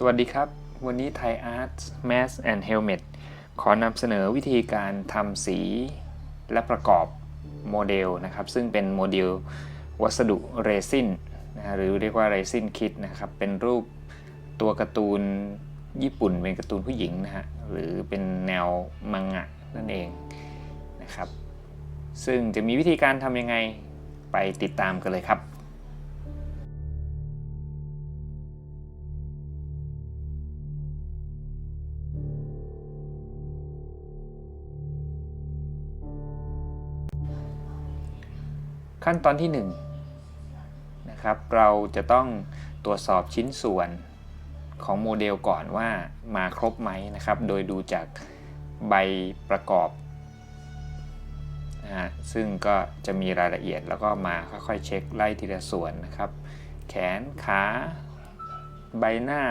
สวัสดีครับ วันนี้ไทยอาร์ต Mask and Helmet ขอนำเสนอวิธีการทำสีและประกอบโมเดลนะครับ ซึ่งเป็นโมเดลวัสดุเรซินนะฮะหรือเรียกว่าเรซินคิดนะครับ เป็นรูปตัวการ์ตูนญี่ปุ่น เป็นการ์ตูนผู้หญิงนะฮะ หรือเป็นแนวมังงะนั่นเองนะครับ ซึ่งจะมีวิธีการทำยังไงไปติดตามกันเลยครับ ขั้นตอนที่1นะครับเราจะต้องตรวจสอบชิ้นส่วนของโมเดลก่อนว่ามาครบไหมนะครับ โดยดูจากใบประกอบนะฮะซึ่งก็จะมีรายละเอียดแล้วก็มาค่อยๆเช็คไล่ทีละส่วนนะครับ แขนขาใบหน้า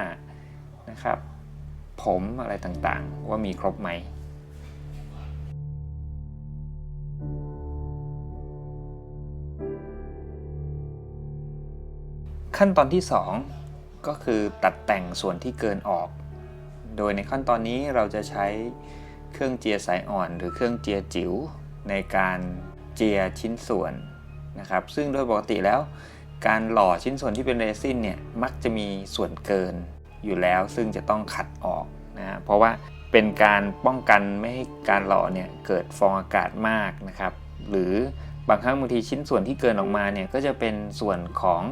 นะครับ ผมอะไรต่างๆ ว่ามีครบไหม ขั้นตอนที่ 2 ก็คือตัดแต่งส่วนที่เกินออก โดยในขั้นตอนนี้เราจะใช้เครื่องเจียสายอ่อนหรือเครื่องเจียจิ๋วในการเจียชิ้นส่วนนะครับ ซึ่งโดยปกติแล้ว การหล่อชิ้นส่วนที่เป็นเรซินเนี่ยมักจะมีส่วนเกินอยู่แล้ว ซึ่งจะต้องขัดออกนะฮะเพราะว่าเป็นการป้องกันไม่ให้การหล่อเนี่ยเกิดฟองอากาศมากนะครับ หรือบางครั้งบางทีชิ้นส่วนที่เกินออกมาเนี่ยก็จะเป็นส่วนของ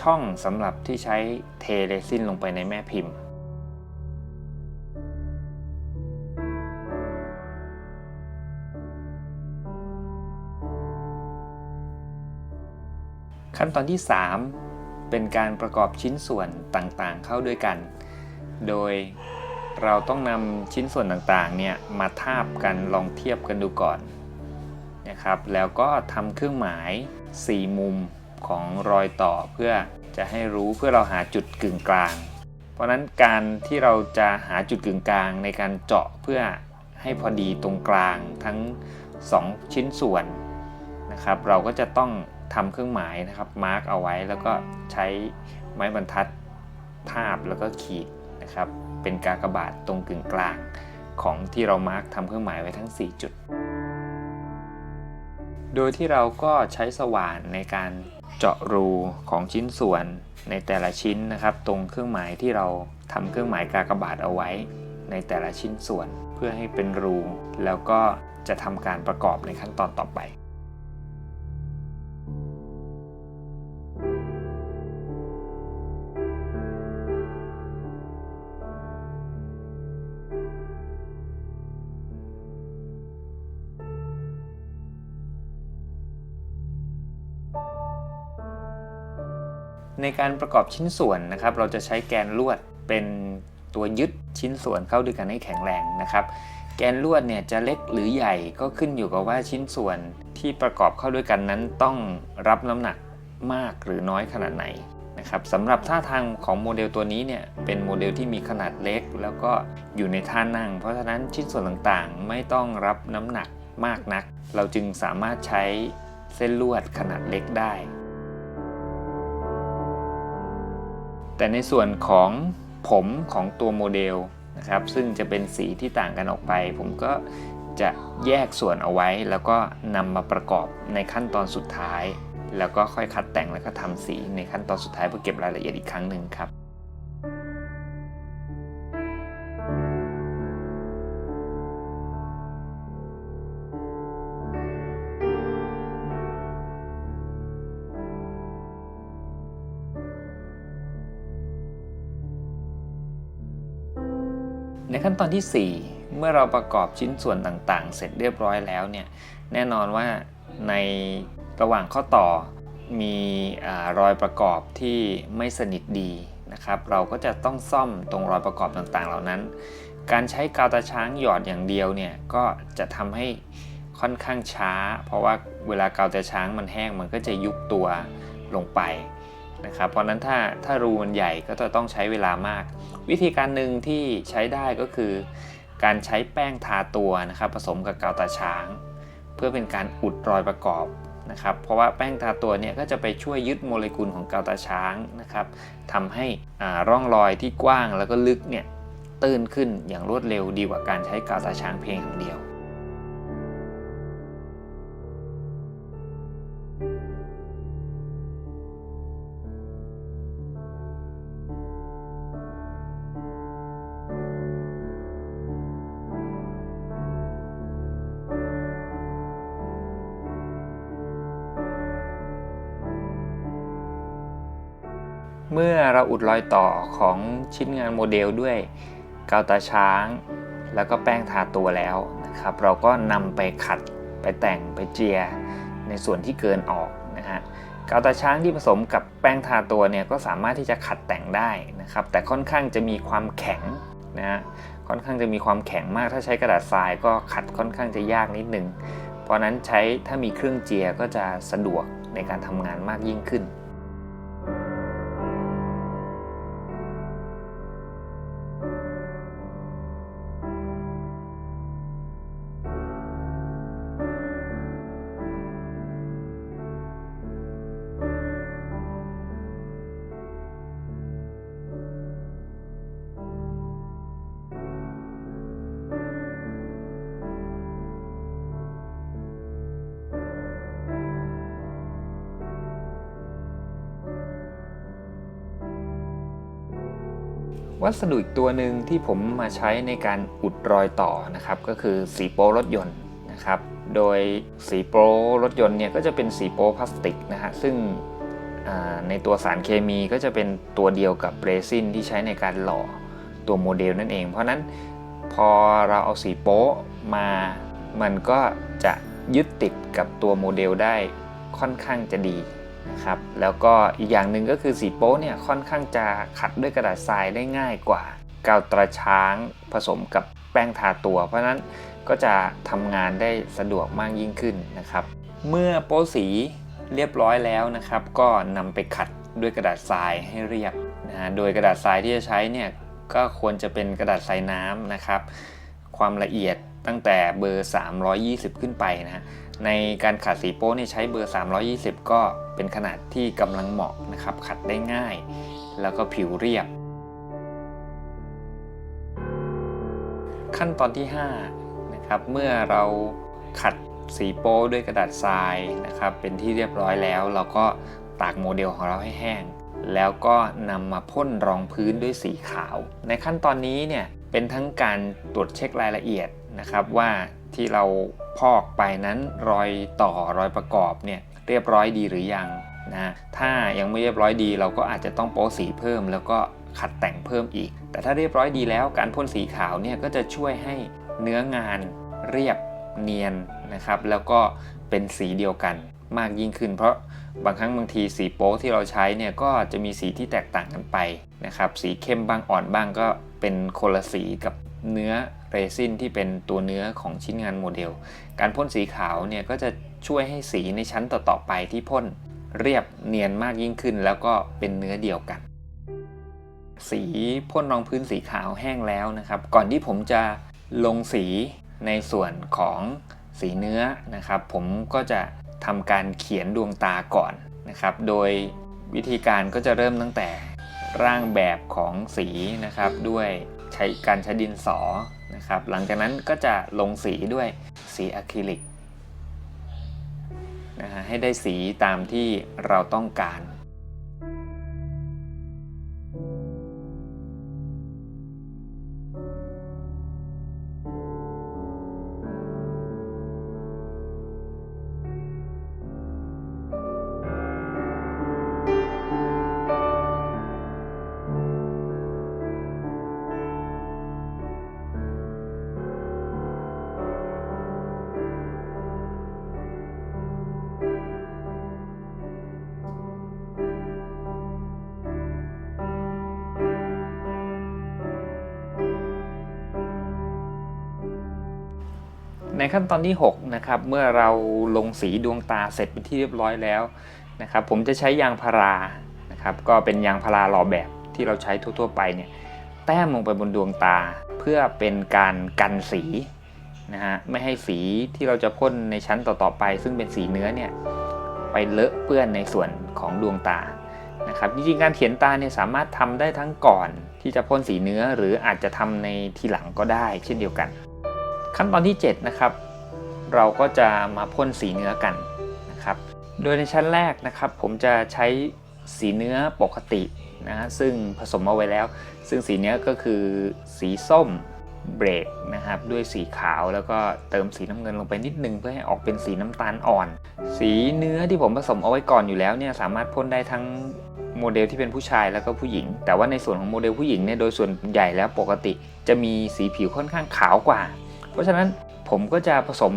ช่องสำหรับที่ใช้เทเรซินลงไปในแม่พิมพ์ ขั้นตอนที่ 3 เป็นการประกอบชิ้นส่วนต่างๆ เข้าด้วยกัน โดยเราต้องนำชิ้นส่วนต่างๆเนี่ยมาทาบกันลองเทียบกันดูก่อนนะครับ แล้วก็ทำเครื่องหมาย 4 มุม ของรอยต่อเพื่อจะให้รู้เพื่อเราหาจุดกึ่งกลาง เพราะนั้นการที่เราจะหาจุดกึ่งกลางในการเจาะเพื่อให้พอดีตรงกลางทั้ง 2 ชิ้นส่วนนะครับ เราก็จะต้องทำเครื่องหมายนะครับมาร์กเอาไว้แล้วก็ใช้ไม้บรรทัดทาบแล้วก็ขีดนะครับ เป็นกากบาทตรงกึ่งกลางของที่เรามาร์กทำเครื่องหมายไว้ทั้ง 4 จุด โดยที่เราก็ใช้สว่านในการ เจาะรูของชิ้นส่วนในแต่ละชิ้นนะครับ ตรงเครื่องหมายที่เราทำเครื่องหมายกากบาทเอาไว้ ในแต่ละชิ้นส่วน เพื่อให้เป็นรู แล้วก็จะทำการประกอบในขั้นตอนต่อไป ในการประกอบชิ้นส่วนนะครับ เราจะใช้แกนลวดเป็นตัวยึดชิ้นส่วนเข้าด้วยกันให้แข็งแรงนะครับ แกนลวดเนี่ยจะเล็กหรือใหญ่ก็ขึ้นอยู่กับว่าชิ้นส่วนที่ประกอบเข้าด้วยกันนั้นต้องรับน้ำหนักมากหรือน้อยขนาดไหนนะครับสำหรับท่าทางของโมเดลตัวนี้เนี่ยเป็นโมเดลที่มีขนาดเล็ก แล้วก็อยู่ในท่านั่ง เพราะฉะนั้นชิ้นส่วนต่างๆ ไม่ต้องรับน้ำหนักมากนัก เราจึงสามารถใช้เส้นลวดขนาดเล็กได้ แต่ในส่วนของผมของตัวโมเดลนะครับซึ่งจะเป็นสีที่ต่างกันออกไป ผมก็จะแยกส่วนเอาไว้ แล้วก็นำมาประกอบในขั้นตอนสุดท้าย แล้วก็ค่อยคัดแต่งแล้วก็ทำสีในขั้นตอนสุดท้ายเพื่อเก็บรายละเอียดอีกครั้งหนึ่งครับ ในขั้นตอนที่ 4 เมื่อเราประกอบชิ้นส่วนต่างๆ เสร็จเรียบร้อยแล้วเนี่ยแน่นอนว่าในระหว่างข้อต่อมีอรอยประกอบที่ไม่สนิทดีนะครับ เราก็จะต้องซ่อมตรงรอยประกอบต่างๆ เหล่านั้น การใช้กาวตาช้างหยอดอย่างเดียวเนี่ยก็จะทำให้ค่อนข้างช้า เพราะว่าเวลากาวตาช้างมันแห้งมันก็จะยุบตัวลงไปนะครับ เพราะนั้นถ้าถ้ารูมันใหญ่ก็จะต้องใช้เวลามาก วิธีการหนึ่งที่ใช้ได้ก็คือ การใช้แป้งทาตัวนะครับผสมกับกาวตาช้าง เพื่อเป็นการอุดรอยประกอบนะครับเพราะว่าแป้งทาตัวเนี่ยก็จะไปช่วยยึดโมเลกุลของกาวตาช้างนะครับทำให้ร่องรอยที่กว้างแล้วก็ลึกเนี่ยตื้นขึ้นอย่างรวดเร็วดีกว่าการใช้กาวตาช้างเพียงอย่างเดียว อุดรอยต่อของชิ้นงานโมเดลด้วยกาวตาช้าง แล้วก็แป้งทาตัวแล้วนะครับ เราก็นำไปขัดไปแต่งไปเจียในส่วนที่เกินออกนะฮะกาวตาช้างที่ผสมกับแป้งทาตัวเนี่ยก็สามารถที่จะขัดแต่งได้นะครับ แต่ค่อนข้างจะมีความแข็งนะฮะค่อนข้างจะมีความแข็งมากถ้าใช้กระดาษทรายก็ขัดค่อนข้างจะยากนิดนึง เพราะนั้นใช้ถ้ามีเครื่องเจียก็จะสะดวกในการทำงานมากยิ่งขึ้น วัสดุอีกตัวหนึ่งที่ผมมาใช้ในการอุดรอยต่อนะครับ ก็คือสีโป้รถยนต์นะครับ โดยสีโป้รถยนต์เนี่ยก็จะเป็นสีโป้พลาสติกนะฮะซึ่งในตัวสารเคมีก็จะเป็นตัวเดียวกับเรซินที่ใช้ในการหล่อตัวโมเดลนั่นเอง เพราะนั้นพอเราเอาสีโป๊มา มันก็จะยึดติดกับตัวโมเดลได้ค่อนข้างจะดี ครับแล้วก็อีกอย่างหนึ่งก็คือสีโป๊เนี่ยค่อนข้างจะขัดด้วยกระดาษทรายได้ง่ายกว่า กาวตราช้างผสมกับแป้งทาตัว เพราะนั้นก็จะทำงานได้สะดวกมากยิ่งขึ้นนะครับ เมื่อโป๊สีเรียบร้อยแล้วนะครับ ก็นำไปขัดด้วยกระดาษทรายให้เรียบนะฮะโดยกระดาษทรายที่จะใช้เนี่ยก็ควรจะเป็นกระดาษทรายน้ำนะครับ ความละเอียดตั้งแต่เบอร์ 320 ขึ้นไปนะฮะ ในการขัดสีโป้เนี่ยใช้เบอร์ 320 ก็เป็นขนาดที่กำลังเหมาะนะครับ ขัดได้ง่าย แล้วก็ผิวเรียบ ขั้นตอนที่5นะครับเมื่อเราขัดสีโป้ด้วยกระดาษทรายนะครับเป็นที่เรียบร้อยแล้ว เราก็ตากโมเดลของเราให้แห้ง แล้วก็นำมาพ่นรองพื้นด้วยสีขาว ในขั้นตอนนี้เนี่ยเป็นทั้งการตรวจเช็ครายละเอียดนะครับว่าที่เรา พอกไปนั้นรอยต่อรอยประกอบเนี่ยเรียบร้อยดีหรือยังนะถ้ายังไม่เรียบร้อยดี เราก็อาจจะต้องโป๊สีเพิ่ม แล้วก็ขัดแต่งเพิ่มอีก แต่ถ้าเรียบร้อยดีแล้วการพ่นสีขาวเนี่ยก็จะช่วยให้เนื้องานเรียบเนียนนะครับ แล้วก็เป็นสีเดียวกันมากยิ่งขึ้น เพราะบางครั้งบางทีสีโป๊ที่เราใช้เนี่ยก็จะมีสีที่แตกต่างกันไปนะครับ สีเข้มบ้างอ่อนบ้างก็เป็นคนละสีกับ เนื้อเรซินที่เป็นตัวเนื้อของชิ้นงานโมเดล การพ่นสีขาวเนี่ยก็จะช่วยให้สีในชั้นต่อๆไปที่พ่นเรียบเนียนมากยิ่งขึ้น แล้วก็เป็นเนื้อเดียวกัน สีพ่นรองพื้นสีขาวแห้งแล้วนะครับ ก่อนที่ผมจะลงสีในส่วนของสีเนื้อนะครับ ผมก็จะทำการเขียนดวงตาก่อนนะครับ โดยวิธีการก็จะเริ่มตั้งแต่ร่างแบบของสีนะครับด้วย ใช้การใช้ดินสอนะครับ หลังจากนั้นก็จะลงสีด้วยสีอะคริลิกนะฮะให้ได้สีตามที่เราต้องการ ในขั้นตอนที่6นะครับเมื่อเราลงสีดวงตาเสร็จเป็นที่เรียบร้อยแล้วนะครับผมจะใช้ยางพารานะครับก็เป็นยางพาราหล่อแบบที่เราใช้ทั่ว ๆ ไปเนี่ยแต้มลงไปบนดวงตา เพื่อเป็นการกันสีนะฮะไม่ให้สีที่เราจะพ่นในชั้นต่อๆไป ซึ่งเป็นสีเนื้อเนี่ยไปเลอะเปื้อนในส่วนของดวงตานะครับจริงๆการเขียนตาเนี่ยสามารถทำได้ทั้งก่อนที่จะพ่นสีเนื้อหรืออาจจะทำในทีหลังก็ได้ เช่นเดียวกัน ขั้นตอนที่ 7 นะครับ เราก็จะมาพ่นสีเนื้อกันนะครับ โดยในชั้นแรกนะครับ ผมจะใช้สีเนื้อปกตินะซึ่งผสมเอาไว้แล้ว ซึ่งสีเนื้อก็คือสีส้มเบรกนะครับด้วยสีขาวแล้วก็เติมสีน้ำเงินลงไปนิดนึงเพื่อให้ออกเป็นสีน้ำตาลอ่อน สีเนื้อที่ผมผสมเอาไว้ก่อนอยู่แล้วเนี่ยสามารถพ่นได้ทั้งโมเดลที่เป็นผู้ชายแล้วก็ผู้หญิง แต่ว่าในส่วนของโมเดลผู้หญิงเนี่ยโดยส่วนใหญ่แล้วปกติ จะมีสีผิวค่อนข้างขาวกว่า เพราะฉะนั้นผมก็จะผสม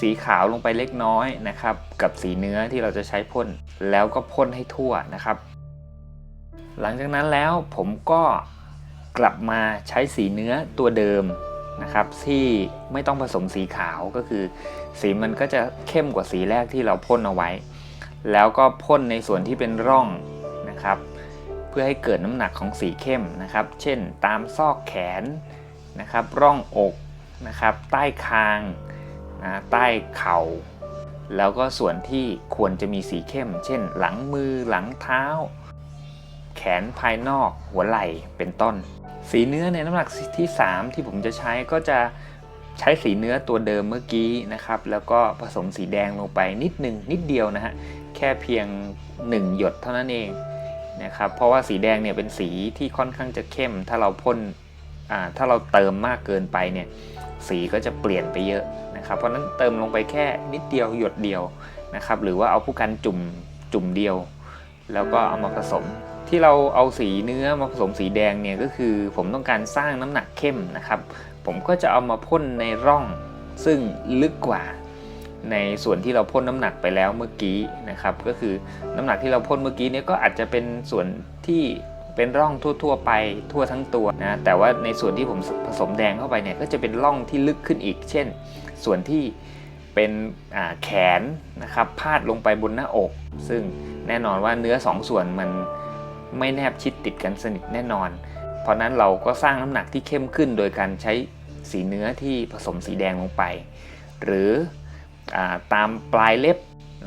สีขาวลงไปเล็กน้อยนะครับ กับสีเนื้อที่เราจะใช้พ่นแล้วก็พ่นให้ทั่วนะครับ หลังจากนั้นแล้วผมก็กลับมาใช้สีเนื้อตัวเดิมนะครับที่ไม่ต้องผสมสีขาวก็คือ สีมันก็จะเข้มกว่าสีแรกที่เราพ่นเอาไว้ แล้วก็พ่นในส่วนที่เป็นร่องนะครับ เพื่อให้เกิดน้ำหนักของสีเข้มนะครับ เช่น ตามซอกแขนนะครับ ร่องอก นะครับใต้คางนะใต้เข่า แล้วก็ส่วนที่ควรจะมีสีเข้ม เช่น หลังมือหลังเท้า แขนภายนอกหัวไหล่เป็นต้น สีเนื้อในน้ำหนักที่ 3 ที่ผมจะใช้ก็จะใช้สีเนื้อตัวเดิมเมื่อกี้นะครับ แล้วก็ผสมสีแดงลงไปนิดหนึ่งนิดเดียวนะฮะแค่เพียง 1 หยดเท่านั้นเองนะครับเพราะว่าสีแดงเนี่ยเป็นสีที่ค่อนข้างจะเข้ม ถ้าเราพ่นถ้าเราเติมมากเกินไปเนี่ย สีก็จะเปลี่ยนไปเยอะนะครับ เพราะนั้นเติมลงไปแค่นิดเดียวหยดเดียวนะครับ หรือว่าเอาผู้กันจุ่มจุ่มเดียว แล้วก็เอามาผสม ที่เราเอาสีเนื้อมาผสมสีแดงเนี่ยก็คือผมต้องการสร้างน้ำหนักเข้มนะครับ ผมก็จะเอามาพ่นในร่องซึ่งลึกกว่าในส่วนที่เราพ่นน้ำหนักไปแล้วเมื่อกี้นะครับ ก็คือน้ำหนักที่เราพ่นเมื่อกี้เนี่ยก็อาจจะเป็นส่วนที่ เป็นร่องทั่ว ๆ ไปทั่วทั้งตัวนะแต่ว่าในส่วนที่ผมผสมแดงเข้าไปเนี่ยก็จะเป็นร่องที่ลึกขึ้นอีก เช่น ส่วนที่เป็นแขนนะครับพาดลงไปบนหน้าอก ซึ่งแน่นอนว่าเนื้อสองส่วนมันไม่แนบชิดติดกันสนิทแน่นอน เพราะนั้นเราก็สร้างน้ำหนักที่เข้มขึ้นโดยการใช้สีเนื้อที่ผสมสีแดงลงไป หรืออตามปลายเล็บ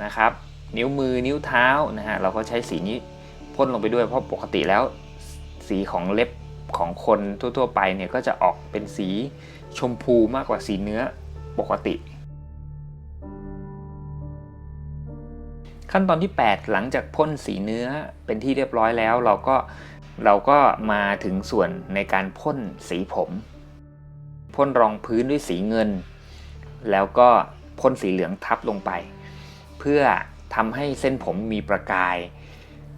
นะครับ นิ้วมือนิ้วเท้านะฮะเราก็ใช้สีนี้ พ่นลงไปด้วยเพราะปกติแล้ว สีของเล็บของคนทั่ว ๆ ไปเนี่ยก็จะออกเป็นสีชมพูมากกว่าสีเนื้อปกติ ขั้นตอนที่ 8 หลังจากพ่นสีเนื้อเป็นที่เรียบร้อยแล้ว เราก็เราก็มาถึงส่วนในการพ่นสีผมพ่นรองพื้นด้วยสีเงิน แล้วก็พ่นสีเหลืองทับลงไป เพื่อทำให้เส้นผมมีประกาย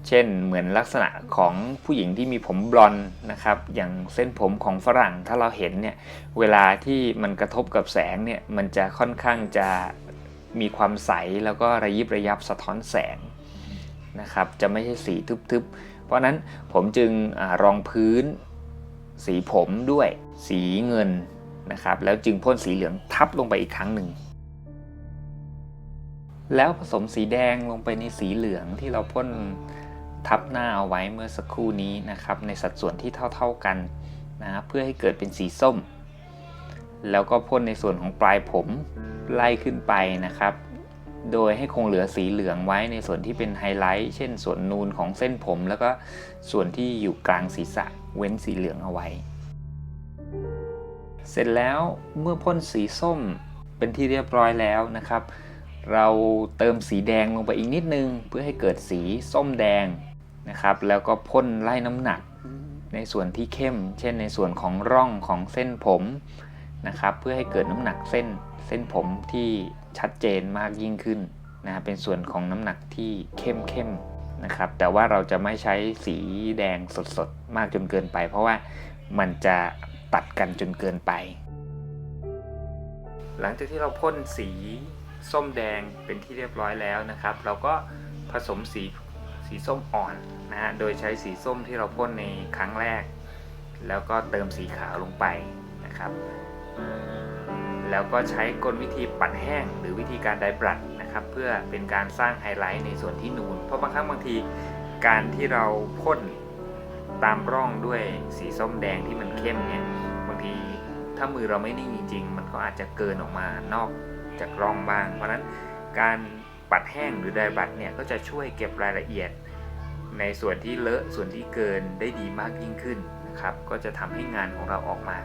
เช่นเหมือนลักษณะของผู้หญิงที่มีผมบลอนด์นะครับ อย่างเส้นผมของฝรั่งถ้าเราเห็นเนี่ยเวลาที่มันกระทบกับแสงเนี่ยมันจะค่อนข้างจะมีความใสแล้วก็ระยิบระยับสะท้อนแสงนะครับ จะไม่ใช่สีทึบๆ เพราะนั้นผมจึงอรองพื้น สีผมด้วยสีเงินนะครับ แล้วจึงพ่นสีเหลืองทับลงไปอีกครั้งหนึ่งแล้วผสมสีแดงลงไปในสีเหลืองที่เราพ่น ทับหน้าเอาไว้เมื่อสักครู่นี้นะครับ ในสัดส่วนที่เท่า ๆกันนะเพื่อให้เกิดเป็นสีส้ม แล้วก็พ่นในส่วนของปลายผมไล่ขึ้นไปนะครับ โดยให้คงเหลือสีเหลืองไว้ในส่วนที่เป็นไฮไลท์ เช่น ส่วนนูนของเส้นผม แล้วก็ส่วนที่อยู่กลางศีรษะเว้นสีเหลืองเอาไว้ เสร็จแล้วเมื่อพ่นสีส้มเป็นที่เรียบร้อยแล้วนะครับ เราเติมสีแดงลงไปอีกนิดนึง เพื่อให้เกิดสีส้มแดง นะครับ แล้วก็พ่นไล่น้ำหนักในส่วนที่เข้ม เช่นในส่วนของร่องของเส้นผมนะครับ เพื่อให้เกิดน้ำหนักเส้นเส้นผมที่ชัดเจนมากยิ่งขึ้นนะเป็นส่วนของน้ำหนักที่เข้มเข้มนะครับ แต่ว่าเราจะไม่ใช้สีแดงสดๆ มากจนเกินไป เพราะว่ามันจะตัดกันจนเกินไป หลังจากที่เราพ่นสีส้มแดงเป็นที่เรียบร้อยแล้วนะครับ เราก็ผสมสี สีส้มอ่อนนะฮะ โดยใช้สีส้มที่เราพ่นในครั้งแรก แล้วก็เติมสีขาวลงไปนะครับ แล้วก็ใช้กลวิธีปัดแห้งหรือวิธีการไดบรัดนะครับ เพื่อเป็นการสร้างไฮไลท์ในส่วนที่นูน เพราะบางครั้งบางทีการที่เราพ่นตามร่องด้วยสีส้มแดงที่มันเข้มเนี่ย บางทีถ้ามือเราไม่นิ่งจริงๆ มันก็อาจจะเกินออกมานอกจากร่องบ้าง เพราะฉะนั้นการ ปัดแห้งหรือไดบัตเนี่ยก็จะช่วยเก็บรายละเอียด ในส่วนที่เลอะส่วนที่เกินได้ดีมากยิ่งขึ้นนะครับ ก็จะทำให้งานของเราออกมา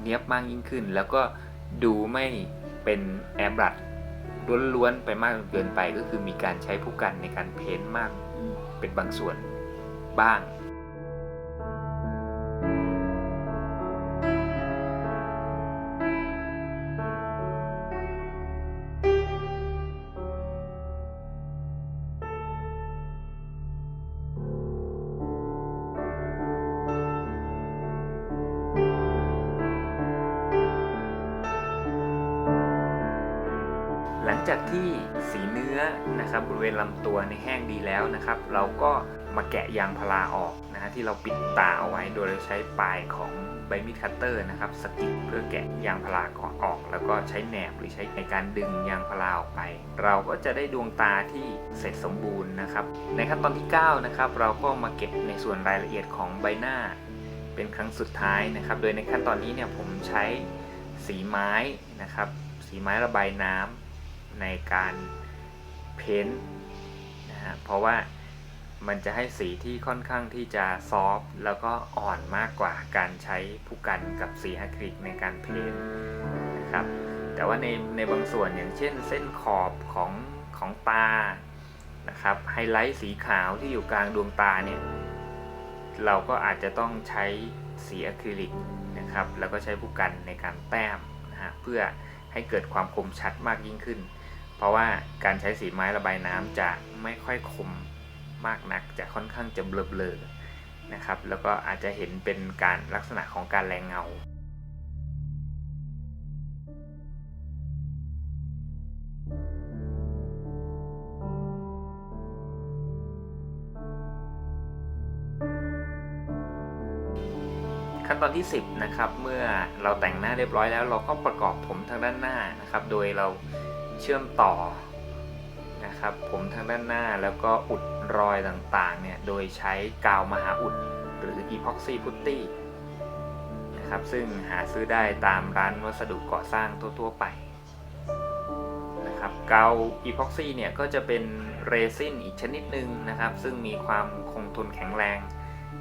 เนียบมากยิ่งขึ้น แล้วก็ดูไม่เป็นแอบรัดล้วนๆไปมากเกินไปก็คือมีการใช้ผู้กันในการเพ้นท์มากเป็นบางส่วนบ้าง หลังจากที่สีเนื้อนะครับบริเวณลำตัวในแห้งดีแล้วนะครับ เราก็มาแกะยางพาราออกนะฮะที่เราปิดตาเอาไว้โดยเราใช้ปลายของใบมีดคัตเตอร์นะครับสกิดเพื่อแกะยางพาราก่อนออก แล้วก็ใช้แหนบหรือใช้ในการดึงยางพาราออกไป เราก็จะได้ดวงตาที่เสร็จสมบูรณ์นะครับ ในขั้นตอนที่9นะครับเราก็มาเก็บในส่วนรายละเอียดของใบหน้า เป็นครั้งสุดท้ายนะครับ โดยในขั้นตอนนี้เนี่ยผมใช้สีไม้นะครับสีไม้ระบายน้ำ ในการเพ้นนะฮะเพราะว่ามันจะให้สีที่ค่อนข้างที่จะซอฟแล้วก็อ่อนมากกว่าการใช้ผู้กันกับสีอะคริลิกในการเพ้นนะครับแต่ว่าในในบางส่วนอย่างเช่นเส้นขอบของของตานะครับไฮไลท์สีขาวที่อยู่กลางดวงตาเนี่ยเราก็อาจจะต้องใช้สีอะคริลิกนะครับแล้วก็ใช้ผู้กันในการแต้มนะฮะเพื่อให้เกิดความคมชัดมากยิ่งขึ้น ราะว่าการใช้สีไม้ระบายน้ำจะไม่ค่อยคมมากนัก จะค่อนข้างจะเบลอๆนะครับ แล้วก็อาจจะเห็นเป็นการลักษณะของการแรงเงาขั้นตอนที่ 10นะครับเมื่อเราแต่งหน้าเรียบร้อยแล้ว เราก็ประกอบผมทางด้านหน้านะครับ โดยเรา เชื่อมต่อนะครับผมทางด้านหน้าแล้วก็อุดรอยต่างๆเนี่ยโดยใช้กาวมหาอุดหรือ epoxy putty นะครับซึ่งหาซื้อได้ตามร้านวัสดุก่อสร้างทั่วๆไปนะครับกาว epoxy เนี่ยก็จะเป็นเรซินอีกชนิดหนึ่งนะครับ ซึ่งมีความคงทนแข็งแรง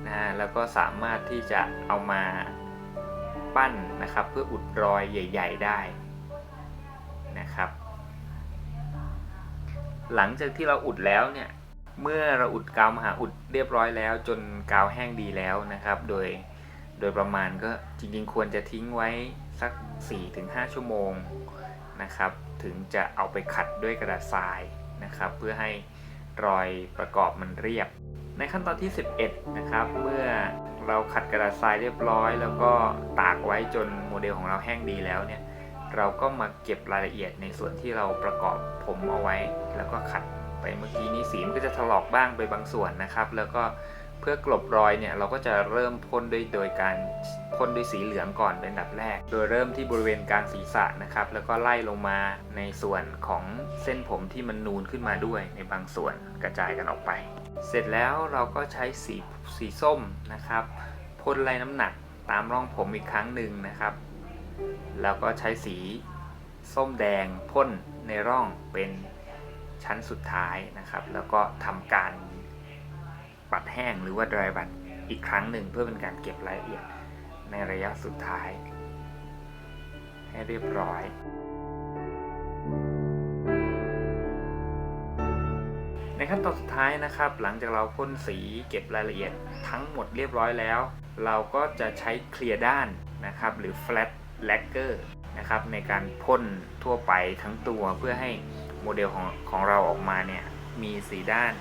นะฮะแล้วก็สามารถที่จะเอามาปั้นนะครับเพื่ออุดรอยใหญ่ ๆ ได้นะครับ หลังจากที่เราอุดแล้วเนี่ย เมื่อเราอุดกาวมหาอุดเรียบร้อยแล้ว จนกาวแห้งดีแล้วนะครับ โดยโดยประมาณก็จริงๆ ควรจะทิ้งไว้สัก 4-5 ชั่วโมงนะครับ ถึงจะเอาไปขัดด้วยกระดาษทรายนะครับ เพื่อให้รอยประกอบมันเรียบ ในขั้นตอนที่ 11 นะครับ เมื่อเราขัดกระดาษทรายเรียบร้อย แล้วก็ตากไว้จนโมเดลของเราแห้งดีแล้วเนี่ย เราก็มาเก็บรายละเอียดในส่วนที่เราประกอบผมเอาไว้ แล้วก็ขัดไปเมื่อกี้นี้สีมันก็จะถลอกบ้างไปบางส่วนนะครับ แล้วก็เพื่อกลบรอยเนี่ยเราก็จะเริ่มพ่นด้วยโดยการพ่นด้วยสีเหลืองก่อนเป็นดับแรก โดยเริ่มที่บริเวณกลางศีรษะนะครับ แล้วก็ไล่ลงมาในส่วนของเส้นผมที่มันนูนขึ้นมาด้วยในบางส่วนกระจายกันออกไป เสร็จแล้วเราก็ใช้สีสีส้มนะครับพ่นไล่น้ำหนักตามร่องผมอีกครั้งหนึ่งนะครับ แล้วก็ใช้สีส้มแดงพ่นในร่องเป็นชั้นสุดท้ายนะครับ แล้วก็ทำการปัดแห้งหรือว่า dry บัดอีกครั้งหนึ่งเพื่อเป็นการเก็บรายละเอียดในระยะสุดท้าย ให้เรียบร้อย ในขั้นตอนสุดท้ายนะครับ หลังจากเราพ่นสีเก็บรายละเอียดทั้งหมดเรียบร้อยแล้ว เราก็จะใช้เคลียร์ด้านนะครับ หรือ flat lacquer นะครับในการพ่นทั่วไปทั้งตัวเพื่อให้โมเดลของของเราออกมาเนี่ยมีสีด้าน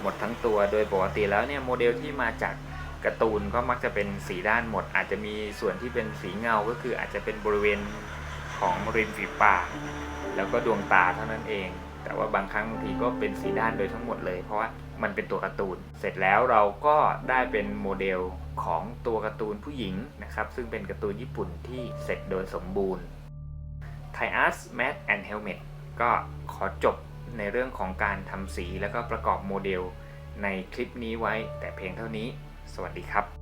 หมดทั้งตัวโดยปกติแล้วเนี่ยโมเดลที่มาจากการ์ตูนก็มักจะเป็นสีด้านหมด อาจจะมีส่วนที่เป็นสีเงาก็คืออาจจะเป็นบริเวณของริมฝีปากแล้วก็ดวงตาเท่านั้นเอง แต่ว่าบางครั้งบางทีก็เป็นสีด้านโดยทั้งหมดเลย เพราะว่ามันเป็นตัวการ์ตูน เสร็จแล้วเราก็ได้เป็นโมเดล ของตัวการ์ตูนผู้หญิงนะครับ ซึ่งเป็นการ์ตูนญี่ปุ่นที่เสร็จโดยสมบูรณ์ t i a s Mat and Helmet ก็ขอจบในเรื่องของการทำสีแล้วก็ประกอบโมเดลในคลิปนี้ไว้แต่เพียงเท่านี้ สวัสดีครับ